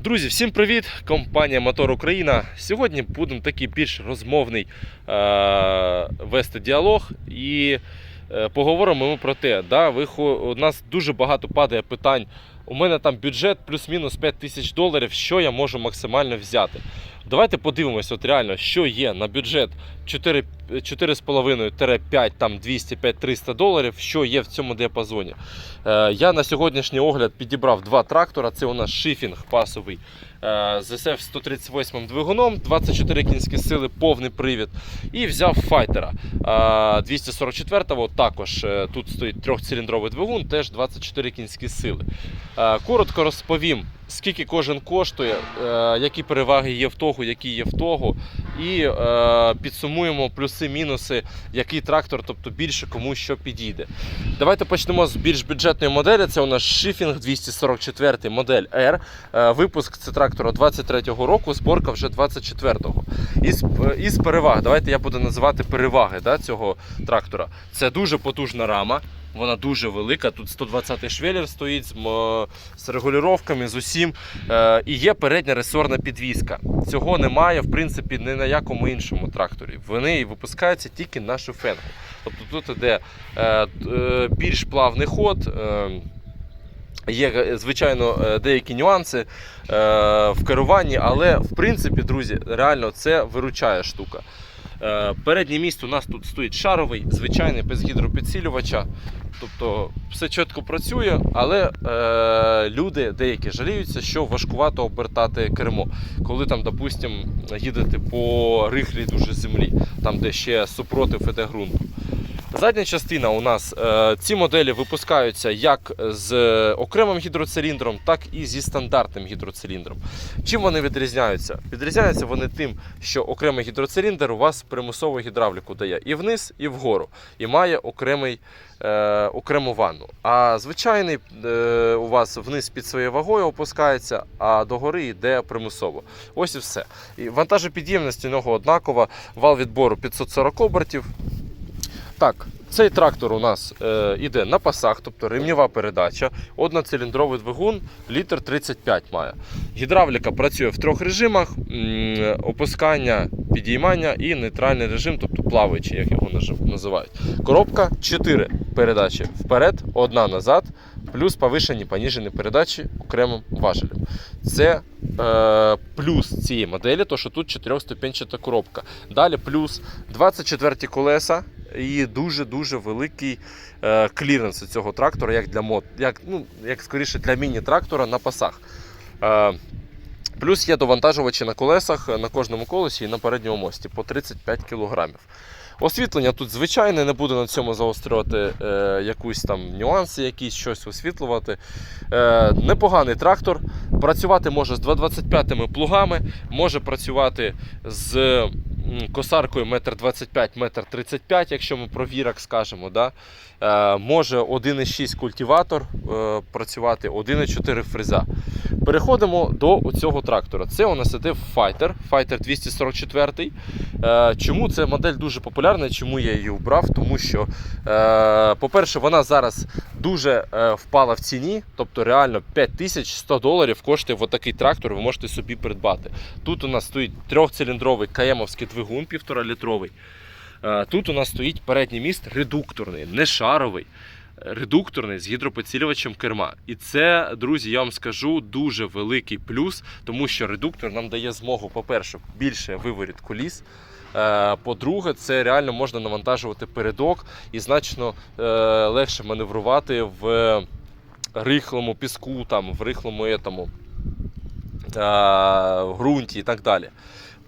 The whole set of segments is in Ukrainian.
Друзі, всім привіт! Компанія Мотор Україна. Сьогодні будемо такий більш розмовний е- вести діалог і е, поговоримо ми про те, да, ви, у нас дуже багато падає питань. У мене там бюджет плюс-мінус 5 тисяч доларів, що я можу максимально взяти. Давайте подивимося, от реально, що є на бюджет 4 4,5-5, там 200-300 доларів, що є в цьому діапазоні. Е, я на сьогоднішній огляд підібрав два трактора. Це у нас шифінг пасовий е, з SF 138 двигуном, 24 кінські сили, повний привід. І взяв файтера е, 244-го. Також е, тут стоїть трьохциліндровий двигун, теж 24 кінські сили. Е, Коротко розповім, скільки кожен коштує, е, які переваги є в того, які є в того. І е, підсумуємо плюси-мінуси, який трактор, тобто більше кому що підійде. Давайте почнемо з більш бюджетної моделі. Це у нас Шифінг 244 модель R. Е, Випуск це трактора 23-го року, зборка вже 24-го. Із, із переваг, давайте я буду називати переваги да, цього трактора. Це дуже потужна рама. Вона дуже велика. Тут 120 швеллер стоїть з, регулюваннями, з усім. Е, і є передня ресорна підвізка. Цього немає, в принципі, ні на якому іншому тракторі. Вони випускаються тільки на шифенгу. Тобто тут іде е, е, більш плавний ход. Є, звичайно, деякі нюанси в керуванні, але в принципі, друзі, реально це виручає штука. Е, переднє місце у нас тут стоїть шаровий, звичайний без гідропідсилювача. Тобто все чітко працює, але е, люди деякі жаліються, що важкувато обертати кермо. Коли там, допустимо, їдете по рихлій дуже землі, там де ще супротив іде ґрунту. Задня частина у нас е, ці моделі випускаються як з окремим гідроциліндром, так і зі стандартним гідроциліндром. Чим вони відрізняються? Відрізняються вони тим, що окремий гідроциліндр у вас примусову гідравліку дає і вниз, і вгору, і має окремий, е, окрему ванну. А звичайний е, у вас вниз під своєю вагою опускається, а догори йде примусово. Ось і все. І вантажопідємність у нього однакова, вал відбору 540 обертів. Так, цей трактор у нас е, іде на пасах, тобто ремнєва передача, одноциліндровий двигун, літр 35 має. Гідравліка працює в трьох режимах: опускання, підіймання і нейтральний режим, тобто плаваючий, як його називають. Коробка 4 передачі вперед, одна назад, плюс повишені поніжені передачі окремим важелем. Це е, плюс цієї моделі, то що тут 4-ступенчата коробка. Далі плюс 24 колеса і дуже-дуже великий е, кліренс цього трактора, як для мод, як, ну, як скоріше для міні-трактора на пасах. Е, плюс є довантажувачі на колесах на кожному колесі і на передньому мості по 35 кг. Освітлення тут звичайне, не буду на цьому заострювати е, якусь там нюанси, якісь щось освітлювати. Е, непоганий трактор. Працювати може з 225 плугами, може працювати з косаркою 1,25 1,35 якщо ми про вірак скажемо. Да? Е, може 1,6 культиватор е, працювати, 1,4 фреза. Переходимо до цього трактора. Це у нас іде Fighter, Fighter 244. Е, Чому ця модель дуже популярна? Чому я її обрав? Тому що, е, по-перше, вона зараз дуже е, впала в ціні, тобто реально 5100 доларів коштує отакий трактор, ви можете собі придбати. Тут у нас стоїть трьохциліндровий каємовський двигун 1,5 літровий. Тут у нас стоїть передній міст редукторний, не шаровий. Редукторний з гідропідсилювачем керма. І це, друзі, я вам скажу, дуже великий плюс, тому що редуктор нам дає змогу, по-перше, більше виворіт коліс. Е, По-друге, це реально можна навантажувати передок і значно е, легше маневрувати в рихлому піску, там, в рихлому етому, е, ґрунті і так далі.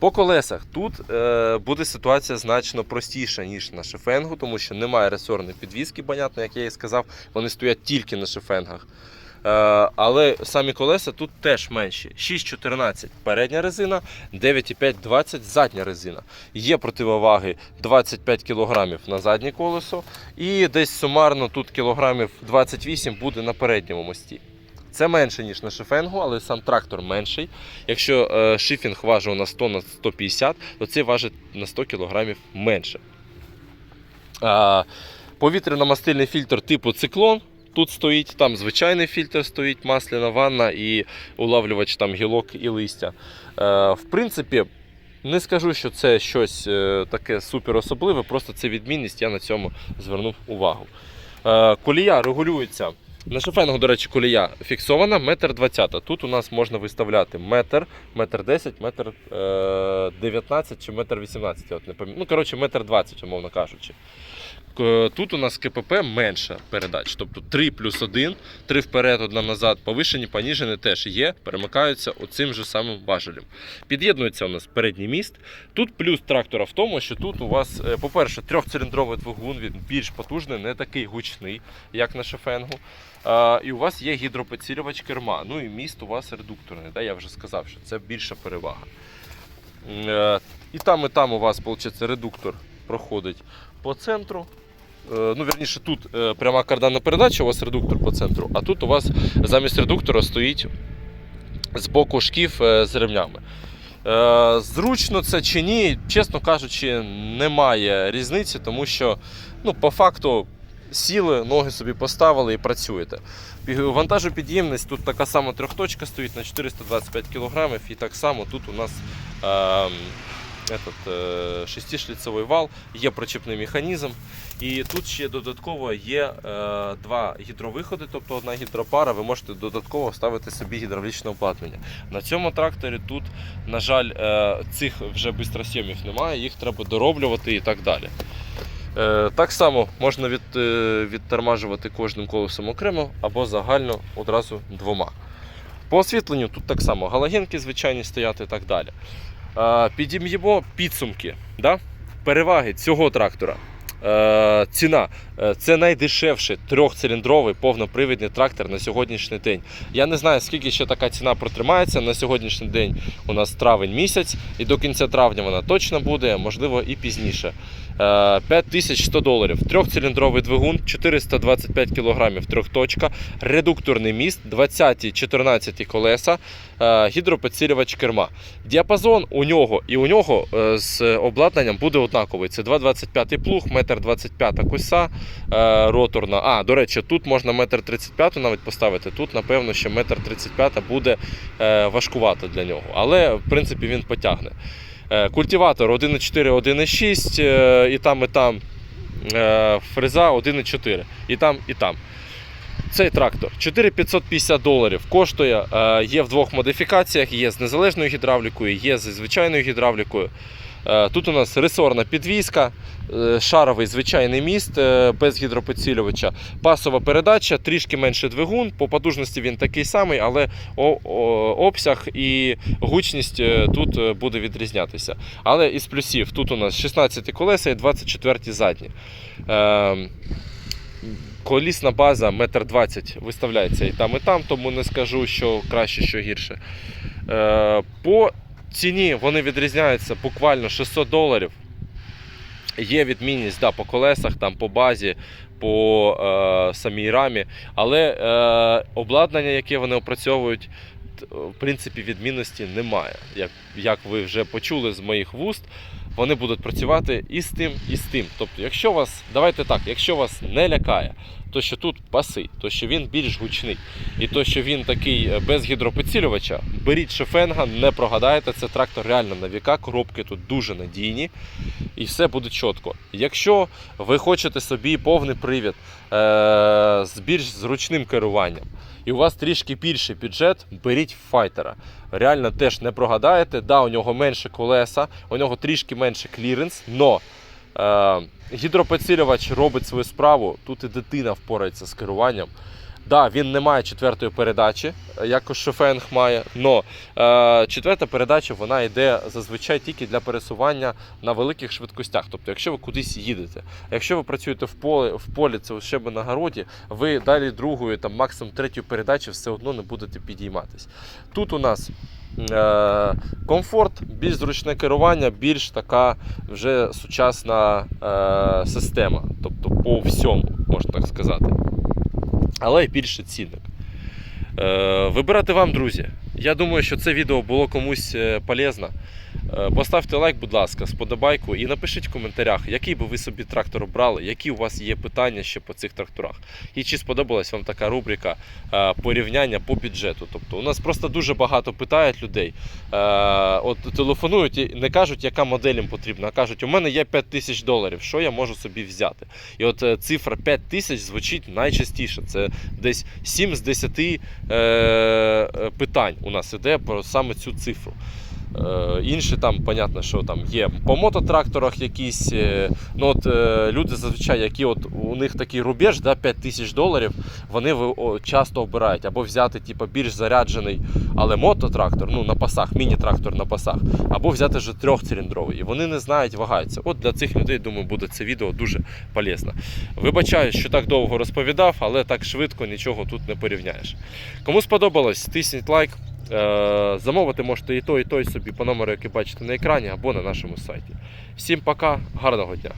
По колесах тут е, буде ситуація значно простіша, ніж на шифенгу, тому що немає ресорної підвіски, понятно, як я і сказав, вони стоять тільки на шифенгах. Е, але самі колеса тут теж менші. 6,14 передня резина, 9,5-20 задня резина. Є противоваги 25 кг на заднє колесо, і десь сумарно тут кілограмів 28 буде на передньому мості. Це менше, ніж на шифенгу, але сам трактор менший. Якщо е, шифінг важив на 100 на 150, то цей важить на 100 кг менше. Повітряно-мастильний фільтр типу циклон. тут стоїть, там звичайний фільтр стоїть, масляна ванна і улавлювач там гілок і листя. Е, в принципі, не скажу, що це щось е, таке супер особливе, просто це відмінність, я на цьому звернув увагу. Колія регулюється. На шофенгу, до речі, колія фіксована, метр двадцята. Тут у нас можна виставляти метр, метр десять, метр е, дев'ятнадцять чи метр вісімнадцять. Ну, коротше, метр двадцять, умовно кажучи. К- Тут у нас КПП менше передач, тобто 3 плюс 1, 3 вперед, одна назад, повишені, поніжені теж є, перемикаються оцим же самим важелем. Під'єднується у нас передній міст. Тут плюс трактора в тому, що тут у вас, е, по-перше, трьохциліндровий двигун, він більш потужний, не такий гучний, як на шефенгу. А, і у вас є гідропідсилювач керма. Ну і міст у вас редукторний. Да? Я вже сказав, що це більша перевага. Е, І там, і там у вас, виходить, редуктор проходить по центру. Е, Ну, вірніше, тут е, пряма карданна передача, у вас редуктор по центру, а тут у вас замість редуктора стоїть з боку шків е, з ремнями. Зручно це чи ні, чесно кажучи, немає різниці, тому що ну, по факту сіли, ноги собі поставили і працюєте. Вантажопідємність тут така сама трьохточка стоїть на 425 кг, і так само тут у нас е, этот, е, шестишліцевий вал, є причепний механізм. І тут ще додатково є е, два гідровиходи, тобто одна гідропара. Ви можете додатково вставити собі гідравлічне обладнання. На цьому тракторі тут, на жаль, е, цих вже бистросйомів немає, їх треба дороблювати і так далі. Е, так само можна від, відтормажувати кожним колесом окремо або загально одразу двома. По освітленню тут так само галогенки звичайні стоять і так далі. Е, підім'ємо підсумки. Да? Переваги цього трактора. Е, ціна це найдешевший трьохциліндровий повнопривідний трактор на сьогоднішній день. Я не знаю, скільки ще така ціна протримається. На сьогоднішній день у нас травень місяць, і до кінця травня вона точно буде, можливо, і пізніше. Е, 5100 доларів. Трьохциліндровий двигун, 425 кг трьохточка, редукторний міст, 20-14 колеса, е, гідропідсилювач керма. Діапазон у нього і у нього е, з обладнанням буде однаковий. Це 2,25 плуг, 1,25 коса е, роторна. А, до речі, тут можна 1,35 м навіть поставити. Тут, напевно, ще 1,35 м буде е, важкувато для нього. Але, в принципі, він потягне. Е, Культиватор 1,4, 1,6 е, і там, і там. Е, Фреза 1,4. І там, і там. Цей трактор 4550 доларів коштує. Е, Є в двох модифікаціях: є з незалежною гідравлікою, є зі звичайною гідравлікою. Е, Тут у нас ресорна підвізка, е, шаровий звичайний міст е, без гідропідсилювача, пасова передача, трішки менше двигун. По потужності він такий самий, але обсяг і гучність тут буде відрізнятися. Але із плюсів тут у нас 16 колеса і 24 задні. Колісна база 1,20 м виставляється і там, і там, тому не скажу, що краще, що гірше. По ціні вони відрізняються буквально 600 доларів. Є відмінність да, по колесах, там, по базі, по е, самій рамі, але е, обладнання, яке вони опрацьовують, в принципі, відмінності немає. Як, як ви вже почули з моїх вуст, вони будуть працювати і з тим, і з тим. Тобто, якщо вас, давайте так, якщо вас не лякає, то що тут паси, то що він більш гучний, і то, що він такий е, без гідропідсилювача, беріть шефенга, не прогадаєте, це трактор реально на віка, коробки тут дуже надійні і все буде чітко. Якщо ви хочете собі повний привід е- з більш зручним керуванням, і у вас трішки більший бюджет, беріть файтера. Реально теж не прогадаєте. Да, у нього менше колеса, у нього трішки менше кліренс, но е- гідропідсилювач робить свою справу. Тут і дитина впорається з керуванням. Да, він не має четвертої передачі, е, як Шофенг має, але четверта передача вона йде зазвичай тільки для пересування на великих швидкостях. Тобто, якщо ви кудись їдете, якщо ви працюєте в полі, в полі це у себе на городі, ви далі другої, там максимум третьої передачі все одно не будете підійматись. Тут у нас е, комфорт, більш зручне керування, більш така вже сучасна е, система, тобто по всьому, можна так сказати. Але й більше цінник. Е, вибирати вам, друзі. Я думаю, що це відео було комусь е, полезно. Е, Поставте лайк, будь ласка, сподобайку і напишіть в коментарях, який би ви собі трактор обрали, які у вас є питання ще по цих тракторах. І чи сподобалась вам така рубрика е, порівняння по бюджету. Тобто у нас просто дуже багато питають людей. Е, От телефонують і не кажуть, яка модель їм потрібна, а кажуть, у мене є 5 тисяч доларів, що я можу собі взяти. І от цифра 5 тисяч звучить найчастіше. Це десь 7 з 10 е, е, питань у нас іде про саме цю цифру. Е, інші там, понятно, що там є по мототракторах якісь. е, Ну от е, люди зазвичай, які от у них такий рубеж, да, 5 тисяч доларів, вони часто обирають або взяти типу, більш заряджений, але мототрактор, ну на пасах, міні-трактор на пасах, або взяти вже трьохциліндровий. І вони не знають, вагаються. От для цих людей, думаю, буде це відео дуже полезно. Вибачаю, що так довго розповідав, але так швидко нічого тут не порівняєш. Кому сподобалось, тисніть лайк. Е, Замовити можете і той, і той собі по номеру, який бачите на екрані, або на нашому сайті. Всім пока, гарного дня!